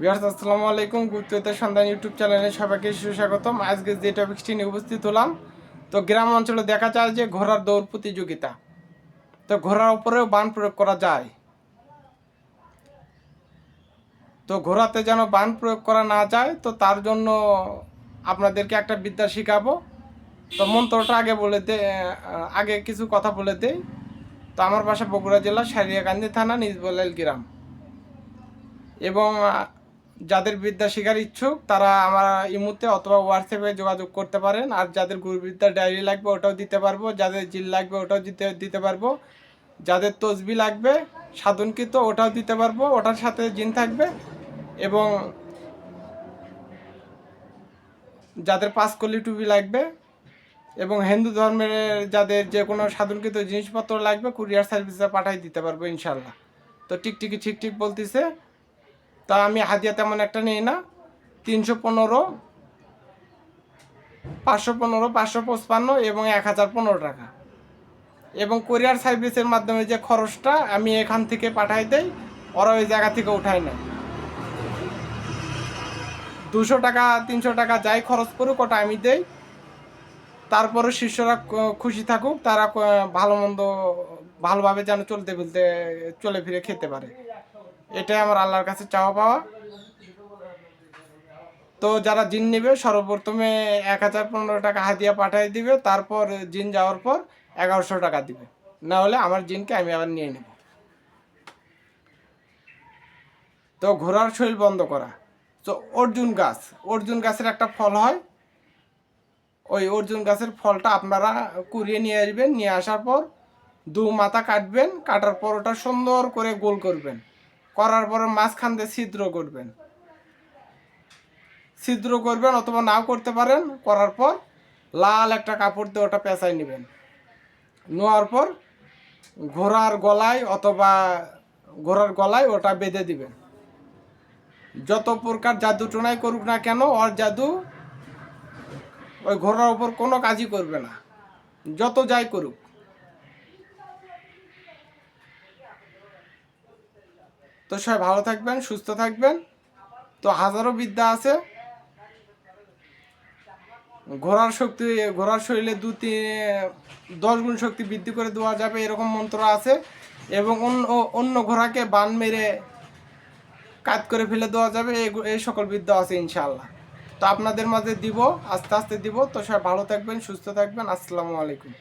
বিহার আসসালামু আলাইকুম। গুপ্ততা সন্ধান ইউটিউব চ্যানেলে সবাইকে সুস্বাগতম। আজকে যে টপিকসটি নিয়ে উপস্থিত হলাম, তো গ্রাম অঞ্চলে দেখা যায় যে ঘোড়ার দৌড় প্রতিযোগিতা। তো ঘোড়ার উপরেও বান প্রয়োগ করা যায়। তো ঘোড়াতে যেন বান প্রয়োগ করা না যায়, তো তার জন্য আপনাদেরকে একটা বিদ্যা শিখাবো। তো মন্ত্রটা আগে বলে দে আগে কিছু কথা বলে দেই। তো আমার বাসা বগুড়া জেলা, সারিয়াকান্দি থানা নিজবলাল গ্রাম। এবং যাদের বিদ্যা শেখার ইচ্ছুক, তারা আমার ইমুতে অথবা হোয়াটসঅ্যাপে যোগাযোগ করতে পারেন। আর যাদের গুরুবিদ্যা ডায়েরি লাগবে, ওটাও দিতে পারব। যাদের জিল লাগবে, ওটাও দিতে দিতে পারব। যাদের তসবি লাগবে, সাধনকৃত, ওটাও দিতে পারব। ওটার সাথে জিন থাকবে। এবং যাদের পাঁচকলি টুপি লাগবে এবং হিন্দু ধর্মের যাদের যে কোনো সাধনকৃত জিনিসপত্র লাগবে কুরিয়ার সার্ভিসে পাঠাই দিতে পারব ইনশাল্লাহ তো টিকটিকি ঠিক ঠিক বলতেছে। তা আমি হাদিয়া তেমন একটা নিই না। তিনশো পনেরো, পাঁচশো পনেরো, পাঁচশো পঁচপান্ন এবং এক হাজার পনেরো টাকা। এবং কোরিয়ার সার্ভিসের মাধ্যমে যে খরচটা আমি এখান থেকে পাঠাই দেই, ওরা ওই জায়গা থেকে উঠায় নেয়। দুশো টাকা, তিনশো টাকা যাই খরচ করুক, ওটা আমি দেই। তারপরে শিষ্যরা খুশি থাকুক, তারা ভালো মন্দ, ভালোভাবে যেন চলতে ফিরতে চলে ফিরে খেতে পারে। এটাই আমার আল্লাহর কাছে চাওয়া পাওয়া। তো যারা জিন নেবে, সর্বপ্রথমে এক হাজার পনেরো টাকা হাদিয়া পাঠিয়ে দিবে, তারপর জিন যাওয়ার পর এগারোশো টাকা দিবে। না হলে আমার জিনকে আমি আবার নিয়ে নেব। তো ঘোড়ার শরীর বন্ধ করা। তো অর্জুন গাছ, অর্জুন গাছের একটা ফল হয়। ওই অর্জুন গাছের ফলটা আপনারা কুড়িয়ে নিয়ে আসবেন, নিয়ে আসার পর দু মাথা কাটবেন, কাটার পর ওটা সুন্দর করে গোল করবেন। করার পরে মাঝখান দিয়ে ছিদ্র করবেন। ছিদ্র করবেন অথবা নাও করতে পারেন, করার পর লাল একটা কাপড় দিয়ে ওটা পেঁচাই নেবেন। নেওয়ার পর ঘোড়ার গলায় অথবা ঘোড়ার গলায় ওটা বেঁধে দিবেন। যত প্রকার জাদু টোনাই করুক না কেন, ওর জাদু ওই ঘোড়ার উপর কোনো কাজই করবে না। যত যাই করুক। তো সবাই ভালো থাকবেন, সুস্থ থাকবেন। তো হাজারো বিদ্যা আছে। ঘোড়ার শক্তি, ঘোড়ার শরীরে দু তিন, দশ গুণ শক্তি বৃদ্ধি করে দেওয়া যাবে, এরকম মন্ত্র আছে। এবং অন্য অন্য ঘোড়াকে বান মেরে কাজ করে ফেলে দেওয়া যাবে এই সকল বিদ্যা আছে ইনশাল্লাহ তো আপনাদের মাঝে দিব, আস্তে আস্তে দিব। তো সবাই ভালো থাকবেন, সুস্থ থাকবেন। আসসালামু আলাইকুম।